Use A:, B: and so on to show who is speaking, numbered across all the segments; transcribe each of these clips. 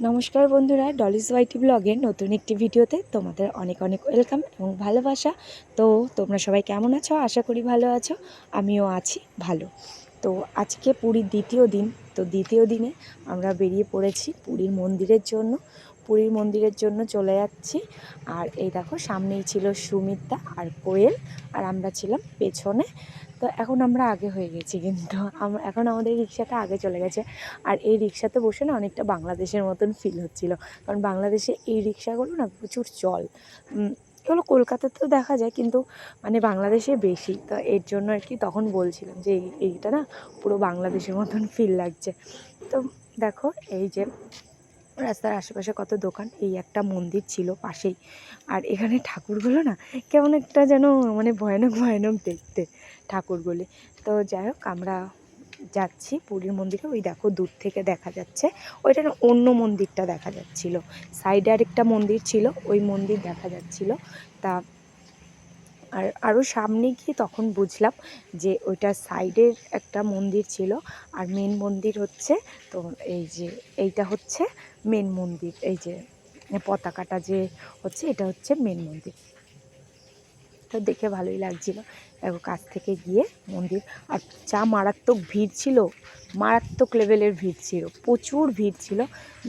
A: নমস্কার বন্ধুরা ডলিস ওয়াইটি ব্লগের নতুন একটি ভিডিওতে তোমাদের অনেক অনেক ওয়েলকাম এবং ভালোবাসা। তো তোমরা সবাই কেমন আছো? আশা করি ভালো আছো, আমিও আছি ভালো। তো আজকে পুরীর দ্বিতীয় দিন, তো দ্বিতীয় দিনে আমরা বেরিয়ে পড়েছি পুরীর মন্দিরের জন্য। পুরীর মন্দিরের জন্য চলে যাচ্ছি। আর এই দেখো, সামনেই ছিল সুমিত্রা আর কোয়েল, আর আমরা ছিলাম পেছনে। তো এখন আমরা আগে হয়ে গেছি কিন্তু। এখন আমাদের রিক্সাটা আগে চলে গেছে। আর এই রিক্সাতে বসে না অনেকটা বাংলাদেশের মতন ফিল হচ্ছিল। কারণ বাংলাদেশে এই রিক্সাগুলো না প্রচুর চল। এগুলো কলকাতাতেও দেখা যায় কিন্তু মানে বাংলাদেশে বেশি। তো এর জন্য আর কি তখন বলছিলাম যে এই, এইটা না পুরো বাংলাদেশের মতন ফিল লাগছে। তো দেখো, এই যে রাস্তার আশেপাশে কত দোকান? এই একটা মন্দির ছিল পাশেই। আর এখানে ঠাকুরগুলো না কেমন একটা যেন মানে ভয়ানক ভয়ানক দেখতে ঠাকুরগুলি। তো যাই হোক, আমরা যাচ্ছি পুরীর মন্দিরে। ওই দেখো দূর থেকে দেখা যাচ্ছে। ওইটা না অন্য মন্দিরটা দেখা যাচ্ছিল। সাইডে আরেকটা মন্দির ছিল। ওই মন্দির দেখা যাচ্ছিল। তা আর আরও সামনে গিয়ে তখন বুঝলাম যে ওইটা সাইডের একটা মন্দির ছিল। আর মেন মন্দির হচ্ছে তো এই যে এইটা হচ্ছে মেন মন্দির। এই যে পতাকাটা যে হচ্ছে এটা হচ্ছে মেন মন্দির। তো দেখে ভালোই লাগছিল। দেখো কাছ থেকে গিয়ে মন্দির। আর যা মারাত্মক ভিড় ছিল, মারাত্মক লেভেলের ভিড় ছিল, প্রচুর ভিড় ছিল।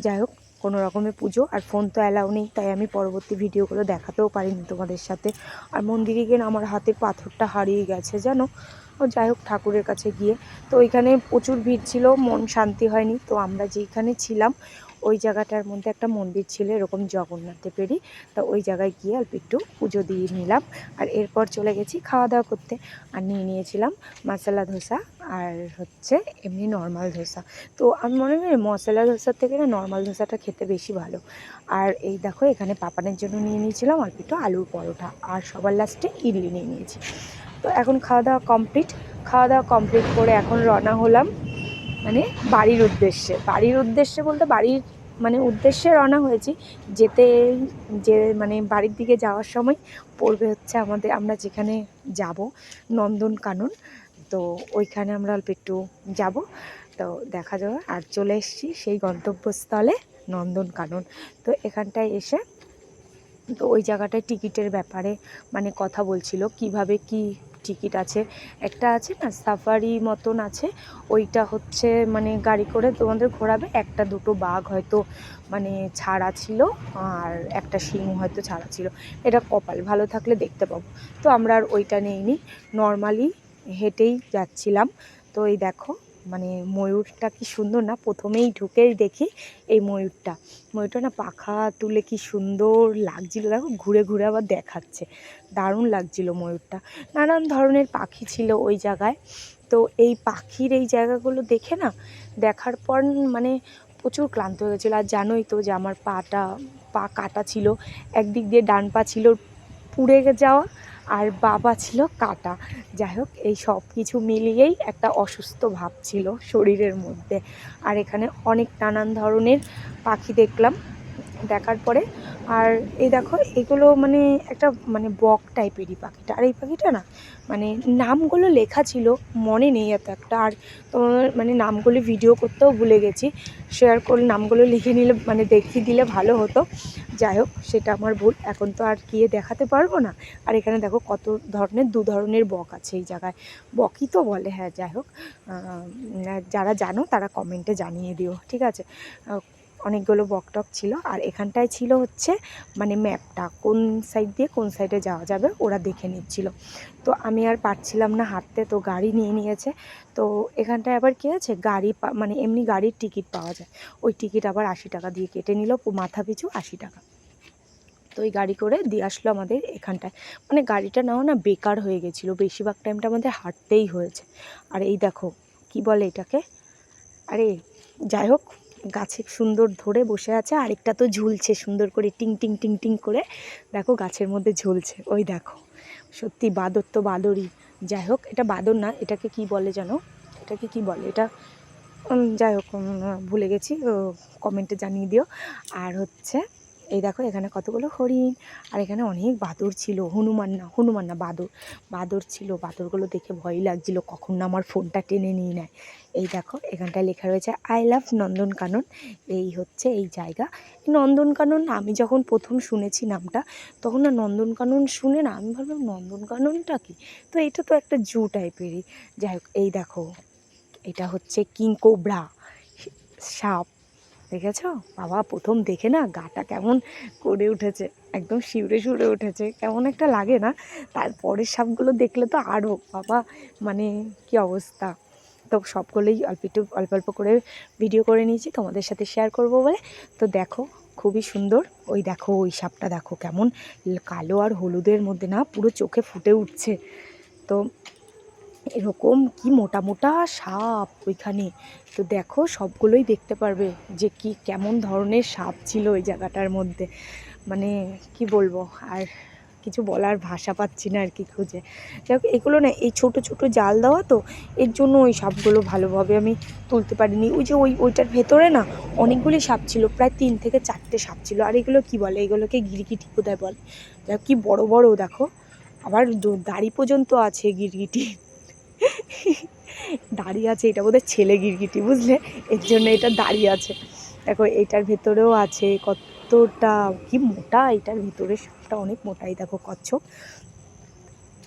A: যাই হোক কোনো রকমের পুজো, আর ফোন তো অ্যালাউ নেই, তাই আমি পরবর্তী ভিডিওগুলো দেখাতেও পারিনি তোমাদের সাথে। আর মন্দিরে গিয়ে আমার হাতের পাথরটা হারিয়ে গেছে যেন ও যাই হোক, ঠাকুরের কাছে গিয়ে। তো ওইখানে প্রচুর ভিড় ছিল, মন শান্তি হয়নি, তো আমরা যেইখানে ছিলাম ওই জায়গাটার মধ্যে একটা মন্দির ছিল, এরকম জগন্নাথ দেবেরই। তা ওই জায়গায় গিয়ে অল্প একটু পুজো দিয়ে নিলাম। আর এরপর চলে গেছি খাওয়া দাওয়া করতে। আর নিয়ে নিয়েছিলাম মশলা ধোসা আর হচ্ছে এমনি নর্মাল ধোসা। তো আমি মনে করি মশলা ধোসার থেকে না নর্মাল ধোসাটা খেতে বেশি ভালো। আর এই দেখো এখানে পাপানের জন্য নিয়ে নিয়েছিলাম অল্প একটু আলুর পরোটা। আর সবার লাস্টে ইডলি নিয়ে নিয়েছি। তো এখন খাওয়া দাওয়া কমপ্লিট খাওয়া দাওয়া কমপ্লিট করে এখন রওনা হলাম মানে বাড়ির উদ্দেশ্যে। বাড়ির উদ্দেশ্যে বলতে বাড়ির মানে উদ্দেশ্যে রওনা হয়েছি। যেতে, যে মানে বাড়ির দিকে যাওয়ার সময় পড়বে হচ্ছে আমাদের, আমরা যেখানে যাব নন্দন কানন তো ওইখানে আমরা অল্প একটু যাব। তো দেখা যাবে আর চলে এসেছি সেই গন্তব্যস্থলে নন্দন কানন তো এখানটায় এসে, তো ওই জায়গাটায় টিকিটের ব্যাপারে মানে কথা বলছিল, কীভাবে কি টিকিট আছে। একটা আছে না সাফারি মতন আছে। ওইটা হচ্ছে মানে গাড়ি করে তোমাদের ঘোরাবে। একটা দুটো বাঘ হয়তো মানে ছাড়া ছিল আর একটা সিংহ হয়তো ছাড়া ছিল। এটা কপাল ভালো থাকলে দেখতে পাবো। তো আমরা আর ওইটা নেইনি। নর্মালি হেঁটেই যাচ্ছিলাম। তো এই দেখো মানে ময়ূরটা কি সুন্দর না? প্রথমেই ঢুকেই দেখি এই ময়ূরটা। ময়ূরটা না পাখা তুলে কি সুন্দর লাগছিল। দেখো, ঘুরে ঘুরে আবার দেখাচ্ছে। দারুণ লাগছিল ময়ূরটা। নানান ধরনের পাখি ছিল ওই জায়গায়। তো এই পাখির এই জায়গাগুলো দেখে না, দেখার পর মানে প্রচুর ক্লান্ত হয়ে গেছিল। আর জানোই তো যে আমার পাটা, পা কাটা ছিল। একদিক দিয়ে ডান পা ছিল পুড়ে যাওয়া। আর বাবা ছিল কাটা। যাই হোক, এই সব কিছু মিলিয়েই একটা অসুস্থ ভাব ছিল শরীরের মধ্যে। আর এখানে অনেক নানান ধরনের পাখি দেখলাম। দেখার পরে। আর এই দেখো, এগুলো মানে একটা মানে বক টাইপেরই পাখিটা। আর এই পাখিটা না মানে নামগুলো লেখা ছিল, মনে নেই এত একটা। আর তোমার মানে নামগুলো ভিডিও করতেও ভুলে গেছি। শেয়ার করে নামগুলো লিখে নিলে মানে দেখিয়ে দিলে ভালো হতো। যাই হোক, সেটা আমার ভুল। এখন তো আর গিয়ে দেখাতে পারব না। আর এখানে দেখো কত ধরনের, দু ধরনের বক আছে এই জায়গায়। বকই তো বলে হ্যাঁ যাই হোক। যারা জানো তারা কমেন্টে জানিয়ে দিও, ঠিক আছে? অনেকগুলো বকটক ছিল আর এখানটায় ছিল হচ্ছে মানে ম্যাপটা, কোন সাইড দিয়ে কোন সাইডে যাওয়া যাবে ওরা দেখে নিচ্ছিল। তো আমি আর পারছিলাম না হাঁটতে, তো গাড়ি নিয়ে নিয়েছে। তো এখানটায় আবার কী আছে? গাড়ি মানে এমনি গাড়ির টিকিট পাওয়া যায়। ওই টিকিট আবার আশি টাকা দিয়ে কেটে নিল মাথা পিছু আশি টাকা। তো ওই গাড়ি করে দিয়ে আসলো আমাদের এখানটায়। মানে গাড়িটা নেওয়া না বেকার হয়ে গেছিল, বেশিরভাগ টাইমটা আমাদের হাঁটতেই হয়েছে। আর এই দেখো, কি বলে এটাকে? আরে, যাই হোক গাছে সুন্দর ধরে বসে আছে, আরেকটা তো ঝুলছে সুন্দর করে টিং টিং টিং টিং করে। দেখো গাছের মধ্যে ঝুলছে, ওই দেখো। সত্যি বাদর তো বাদরই। যাই হোক, এটা বাদর না, এটাকে কি বলে জানো? এটাকে কি বলে? এটা যাই হোক ভুলে গেছি কমেন্টে জানিয়ে দিও। আর হচ্ছে এই দেখো এখানে কতগুলো হরিণ, আর এখানে অনেক বাদর ছিল, হনুমান না হনুমান না, বাদর বাদর ছিল। বাদরগুলো দেখে ভয় লাগছিল, কখন না আমার ফোনটা টেনে নিয়ে নেয়। এই দেখো, এখানটায় লেখা রয়েছে আই লাভ নন্দনকানন। এই হচ্ছে এই জায়গা। নন্দনকানন, আমি যখন প্রথম শুনেছি নামটা, তখন না নন্দনকানন শুনে না, আমি ভাবলাম, নন্দনকাননটা কি? তো এটা তো একটা জু টাইপেরই। যাই হোক, এই দেখো, এটা হচ্ছে কিং কোবরা, সাপ। দেখেছ? বাবা, প্রথম দেখে না গাটা কেমন করে উঠেছে, একদম শিউরে শিউরে উঠেছে, কেমন একটা লাগে না? তারপরের সাপগুলো দেখলে তো আরও বাবা মানে কি অবস্থা? তো সবগুলোই অল্প একটু, অল্প অল্প করে ভিডিও করে নিয়েছি, তোমাদের সাথে শেয়ার করব বলে। তো দেখো, খুবই সুন্দর, ওই দেখো, ওই সাপটা দেখো, কেমন কালো আর হলুদের মধ্যে না পুরো চোখে ফুটে উঠছে। তো এরকম কি মোটা মোটা সাপ ওইখানে? তো দেখো সবগুলোই দেখতে পারবে যে কি কেমন ধরনের সাপ ছিল ওই জায়গাটার মধ্যে। মানে কি বলব, আর কিছু বলার ভাষা পাচ্ছি না আর কি খুঁজে। যাই হোক, এগুলো না, এই ছোট ছোট জাল দেওয়া তো, এর জন্য ওই সাপগুলো ভালোভাবে আমি তুলতে পারিনি। ওই যে ওই, ওইটার ভেতরে না অনেকগুলি সাপ ছিল, প্রায় তিন থেকে চারটে সাপ ছিল। আর এগুলো কি বলে? এগুলোকে গিরগিটি কোথায় বলে। যাই হোক, কি বড় বড়, দেখো। আবার দাড়ি পর্যন্ত আছে গিরগিটি। দাঁড়িয়ে আছে, এটা বোধহয় ছেলে গিরগিটি, বুঝলে? এর জন্য এটা দাঁড়িয়ে আছে। দেখো, এটার ভেতরেও আছে কতটা, কি মোটা এটার ভিতরে, সাপটা অনেক মোটাই, দেখো, কচ্ছপ।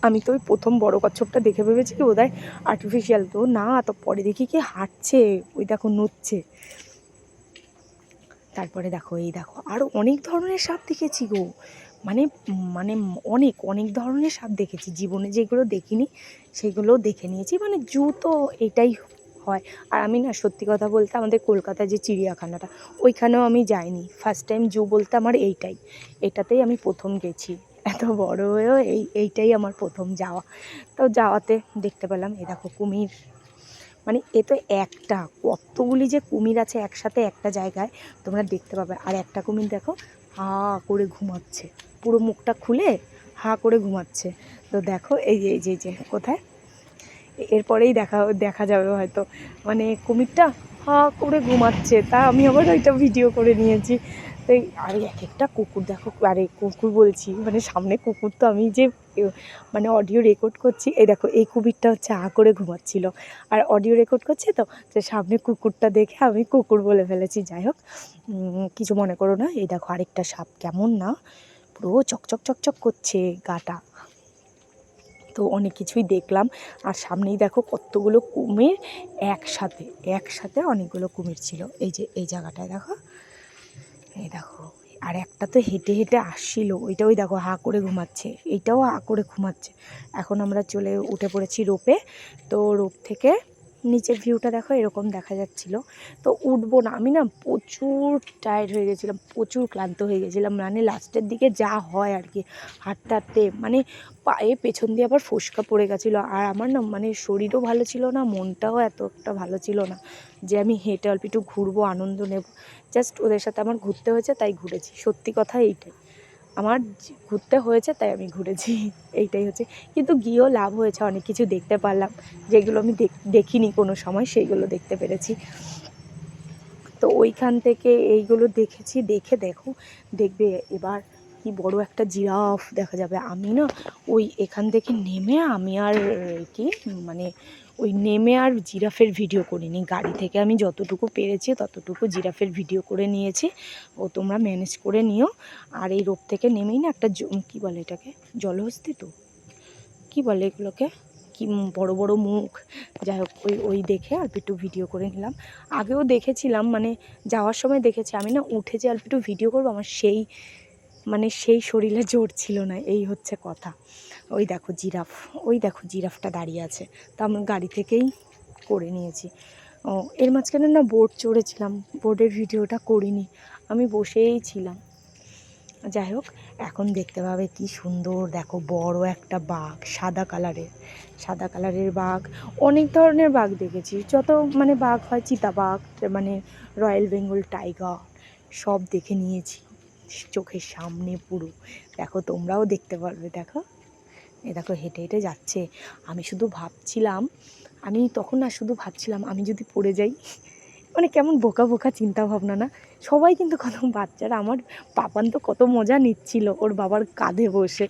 A: আমি তো ওই প্রথম বড় কচ্ছপটা দেখে ভেবেছি কি বোধহয় আর্টিফিশিয়াল তো না, তো পরে দেখি কি হাঁটছে, ওই দেখো, নড়ছে। তারপরে দেখো, এই দেখো আরও অনেক ধরনের সাপ দেখেছি গো। মানে মানে অনেক অনেক ধরনের সাপ দেখেছি। জীবনে যেগুলো দেখিনি সেগুলোও দেখে নিয়েছি। মানে জু তো এটাই হয়। আর আমি না, সত্যি কথা বলতে আমাদের কলকাতায় যে চিড়িয়াখানাটা, ওইখানেও আমি যাইনি। ফার্স্ট টাইম জু বলতে আমার এইটাই। এটাতেই আমি প্রথম গেছি। এত বড় হয়েও এই, এইটাই আমার প্রথম যাওয়া। তো যাওয়াতে দেখতে পেলাম, এ দেখো কুমির। মানে এ তো একটা, কতগুলি যে কুমির আছে একসাথে একটা জায়গায় তোমরা দেখতে পাবে। আর একটা কুমির দেখো, হা করে ঘুমাচ্ছে। পুরো মুখটা খুলে হা করে ঘুমাচ্ছে। তো দেখো, এই যে এই যে যে, কোথায়? এরপরেই দেখা দেখা যাবে হয়তো। মানে কুমিরটা হা করে ঘুমাচ্ছে, তা আমি আবার ওইটা ভিডিও করে নিয়েছি। তো আরে এক একটা কুকুর, দেখো, আরে কুকুর বলছি মানে সামনে কুকুর তো আমি যে মানে অডিও রেকর্ড করছি, এই দেখো, এই কুমিরটা হচ্ছে আ করে ঘুমাচ্ছিল। আর অডিও রেকর্ড করছি তো, যে সামনে কুকুরটা দেখে আমি কুকুর বলে ফেলেছি। যাই হোক কিছু মনে করো না, এই দেখো আরেকটা সাপ, কেমন না? পুরো চকচক চকচক করছে গাটা। তো অনেক কিছুই দেখলাম। আর সামনেই দেখো কতগুলো কুমির একসাথে একসাথে অনেকগুলো কুমির ছিল। এই যে, এই জায়গাটায় দেখো। এই দেখো। আর একটা তো হেঁটে হেঁটে আসছিল। ওইটা ওই দেখো হা করে ঘুমাচ্ছে। এইটাও হা করে ঘুমাচ্ছে। এখন আমরা চলে উঠে পড়েছি রোপে। তো রোপ থেকে নিচের ভিউটা দেখো, এরকম দেখা যাচ্ছিল। তো উঠবো না। আমি না প্রচুর টায়ার্ড হয়ে গেছিলাম, প্রচুর ক্লান্ত হয়ে গেছিলাম। মানে লাস্টের দিকে যা হয় আর কি, হাঁটতে হাঁটতে। মানে পায়ে পেছন দিয়ে আবার ফোসকা পড়ে গেছিল। আর আমার না মানে শরীরও ভালো ছিল না, মনটাও এত একটা ভালো ছিল না যে আমি হেঁটে অল্প একটু ঘুরবো, আনন্দ নেব। জাস্ট ওদের সাথে আমার ঘুরতে হয়েছে, তাই ঘুরেছি। সত্যি কথা এইটাই। আমার ঘুরতে হয়েছে, তাই আমি ঘুরেছি। এইটাই হচ্ছে। কিন্তু গিয়েও লাভ হয়েছে, অনেক কিছু দেখতে পারলাম। যেগুলো আমি দেখ- দেখিনি কোনো সময়, সেইগুলো দেখতে পেরেছি। তো ওইখান থেকে এইগুলো দেখেছি, দেখে দেখো, দেখবে এবার কি বড় একটা জিরাফ দেখা যাবে। আমি না ওই এখান থেকে নেমে আমি আর কি মানে ওই নেমে আর জিরাফের ভিডিও করিনি। গাড়ি থেকে আমি যতটুকু পেরেছি ততটুকু জিরাফের ভিডিও করে নিয়েছি। ও তোমরা ম্যানেজ করে নিও। আর এই রোপ থেকে নেমেই না একটা কি বলে এটাকে? জলহস্তি তো? কি বলে এগুলোকে? কি বড় বড় মুখ। যাই হোক, ওই ওই দেখে একটু ভিডিও করে নিলাম। আগেও দেখেছিলাম মানে যাওয়ার সময় দেখেছি। আমি না উঠে যে একটু ভিডিও করব, আমার সেই মানে সেই শরীরে জোর ছিল না, এই হচ্ছে কথা। ওই দেখো জিরাফ, ওই দেখো জিরাফটা দাঁড়িয়ে আছে। তা আমরা গাড়ি থেকেই করে নিয়েছি। ও, এর মাঝখানে না বোর্ড চড়েছিলাম বোর্ডের ভিডিওটা করিনি, আমি বসেই ছিলাম। যাই হোক, এখন দেখতে পাবে কি সুন্দর, দেখো বড় একটা বাঘ, সাদা কালারের সাদা কালারের বাঘ। অনেক ধরনের বাঘ দেখেছি, যত মানে বাঘ হয় চিতাবাঘ মানে রয়্যাল বেঙ্গল টাইগার, সব দেখে নিয়েছি। চোখের সামনে পুরো। দেখো, তোমরাও দেখতে পারবে, দেখো। এ দেখো, হেঁটে হেঁটে যাচ্ছে। আমি শুধু ভাবছিলাম, আমি তখন না শুধু ভাবছিলাম, আমি যদি পড়ে যাই মানে কেমন বোকা বোকা চিন্তা ভাবনা না? সবাই কিন্তু কত বাচ্চারা, আমার পাপান তো কত মজা নিচ্ছিল, ওর বাবার কাঁধে বসে।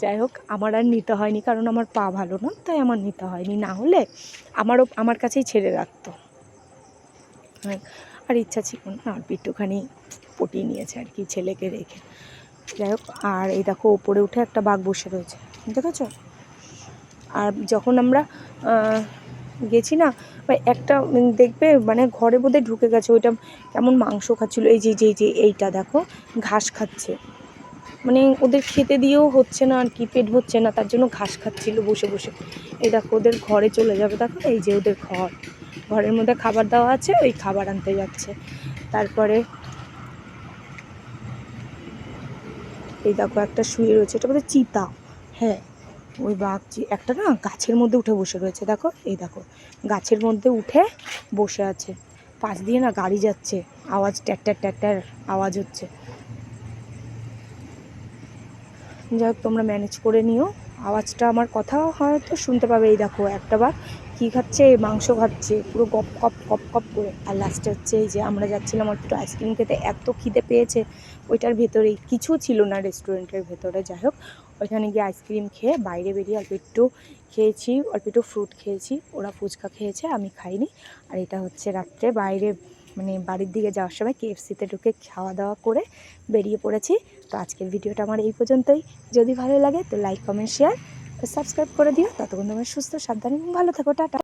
A: যাই হোক, আমার আর নিতে হয়নি, কারণ আমার পা ভালো না, তাই আমার নিতে হয়নি। না হলে আমারও, আমার কাছেই ছেড়ে রাখতো। আর ইচ্ছা ছিল না অল্প একটুখানি পটিয়ে নিয়েছে আর কি ছেলেকে রেখে। যাই হোক, আর এই দেখো, ওপরে উঠে একটা বাঘ বসে রয়েছে, দেখেছ? আর যখন আমরা গেছি না একটা দেখবে মানে ঘরে বোধহয় ঢুকে গেছে, ওইটা কেমন মাংস খাচ্ছিলো, এই যে যে যে, এইটা দেখো, ঘাস খাচ্ছে। মানে ওদের খেতে দিয়েও হচ্ছে না, আর কি পেট ভরছে না, তার জন্য ঘাস খাচ্ছিল বসে বসে। এই দেখো, ওদের ঘরে চলে যাবে, দেখো, এই যে ওদের ঘর। ঘরের মধ্যে খাবার দেওয়া আছে, ওই খাবার আনতে যাচ্ছে। তারপরে এই দেখো একটা শুয়ে রয়েছে, এটা বলতে চিতা। হ্যাঁ ওই বাঘ একটা না গাছের মধ্যে উঠে বসে রয়েছে, দেখো, এই দেখো, গাছের মধ্যে উঠে বসে আছে। পাশ দিয়ে না গাড়ি যাচ্ছে, আওয়াজ ট্যাক্টার ট্যাক্টার আওয়াজ হচ্ছে। যাই তোমরা ম্যানেজ করে নিও। আওয়াজটা আমার কথা হয়তো শুনতে পাবে, এই দেখো, একটা বার কী খাচ্ছে? মাংস খাচ্ছে। পুরো গপ কপ কপ কপ করে। আর লাস্টে হচ্ছে এই যে আমরা যাচ্ছিলাম একটু আইসক্রিম খেতে, এত খিদে পেয়েছে ওইটার ভেতরেই। কিছু ছিল না রেস্টুরেন্টের ভেতরে, যাই হোক। ওইখানে গিয়ে আইসক্রিম খেয়ে বাইরে বেরিয়ে অল্প একটু খেয়েছি, অল্প একটু ফ্রুট খেয়েছি। ওরা ফুচকা খেয়েছে, আমি খাইনি। আর এটা হচ্ছে রাত্রে বাইরে মানে বাড়ির দিকে যাওয়ার সময় কেএফসিতে ঢুকে খাওয়া দাওয়া করে বেরিয়ে পড়েছি। তো আজকের ভিডিওটা আমার এই পর্যন্তই। যদি ভালো লাগে তো লাইক কমেন্ট শেয়ার সাবস্ক্রাইব করে দিও। ততক্ষণ তোমার সুস্থ সাবধানে ভালো থাকো। টাটা।